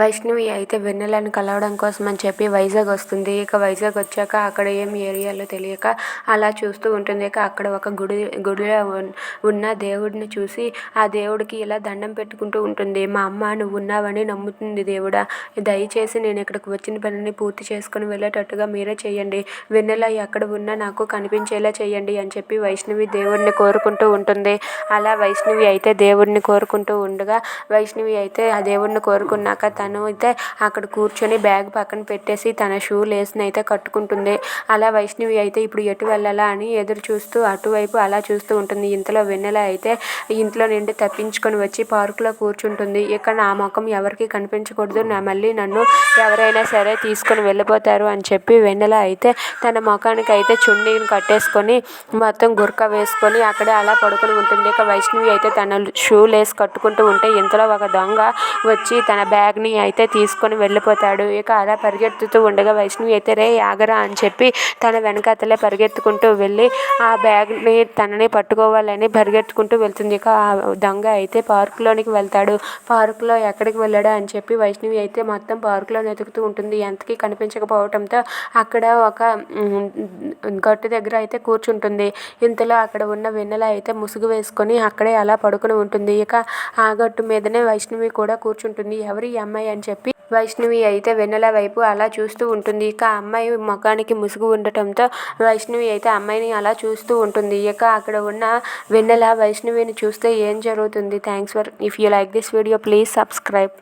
వైష్ణవి అయితే వెన్నెలను కలవడం కోసం అని చెప్పి వైజాగ్ వస్తుంది. ఇక వైజాగ్ వచ్చాక అక్కడ ఏం ఏరియాలో తెలియక అలా చూస్తూ ఉంటుంది. ఇక అక్కడ ఒక గుడి గుడిలో ఉన్న దేవుడిని చూసి ఆ దేవుడికి ఇలా దండం పెట్టుకుంటూ ఉంటుంది. మా అమ్మ నువ్వు ఉన్నావని నమ్ముతుంది దేవుడా. దయచేసి నేను ఇక్కడికి వచ్చిన పనిని పూర్తి చేసుకుని వెళ్ళేటట్టుగా మీరే చేయండి. వెన్నెల ఎక్కడ ఉన్నా నాకు కనిపించేలా చేయండి అని చెప్పి వైష్ణవి దేవుడిని కోరుకుంటూ ఉంటుంది. అలా వైష్ణవి అయితే దేవుడిని కోరుకుంటూ ఉండగా వైష్ణవి అయితే ఆ దేవుడిని కోరుకున్నాక తన అయితే అక్కడ కూర్చొని బ్యాగ్ పక్కన పెట్టేసి తన షూ లేస్ని అయితే కట్టుకుంటుంది. అలా వైష్ణవి అయితే ఇప్పుడు ఎటు వెళ్ళాలా అని ఎదురు చూస్తూ అటువైపు అలా చూస్తూ ఉంటుంది. ఇంతలో వెన్నెల అయితే ఇంట్లో నుండి తప్పించుకొని వచ్చి పార్కులో కూర్చుంటుంది. ఇక్కడ నా ముఖం ఎవరికి కనిపించకూడదు. నా మళ్ళీ నన్ను ఎవరైనా సరే తీసుకొని వెళ్ళిపోతారు అని చెప్పి వెన్నెల అయితే తన ముఖానికి అయితే చున్నీని కట్టేసుకొని మొత్తం గుర్క వేసుకొని అక్కడే అలా పడుకొని ఉంటుంది. ఇక వైష్ణవి అయితే తన షూ లేస్ కట్టుకుంటూ ఉంటే ఇంతలో ఒక దొంగ వచ్చి తన బ్యాగ్ని అయితే తీసుకొని వెళ్ళిపోతాడు. ఇక అలా పరిగెత్తుతూ ఉండగా వైష్ణవి అయితే రే ఆగరా అని చెప్పి తన వెనకాతలే పరిగెత్తుకుంటూ వెళ్ళి ఆ బ్యాగ్ని తనని పట్టుకోవాలని పరిగెత్తుకుంటూ వెళ్తుంది. ఇక ఆ దొంగ అయితే పార్కులోనికి వెళ్తాడు. పార్కులో ఎక్కడికి వెళ్ళాడా అని చెప్పి వైష్ణవి అయితే మొత్తం పార్కులో వెతుకుతూ ఉంటుంది. ఎంతకీ కనిపించకపోవడంతో అక్కడ ఒక గట్టు దగ్గర అయితే కూర్చుంటుంది. ఇంతలో అక్కడ ఉన్న వెన్నెల అయితే ముసుగు వేసుకొని అక్కడే అలా పడుకుని ఉంటుంది. ఇక ఆ గట్టు మీదనే వైష్ణవి కూడా కూర్చుంటుంది. ఎవరి అమ్మ అమ్మాయి అని చెప్పి వైష్ణవి అయితే వెన్నెల వైపు అలా చూస్తూ ఉంటుంది. ఇక అమ్మాయి ముఖానికి ముసుగు ఉండటంతో వైష్ణవి అయితే అమ్మాయిని అలా చూస్తూ ఉంటుంది. ఇక అక్కడ ఉన్న వెన్నెల వైష్ణవిని చూస్తే ఏం జరుగుతుంది? Thanks for if you like this video please subscribe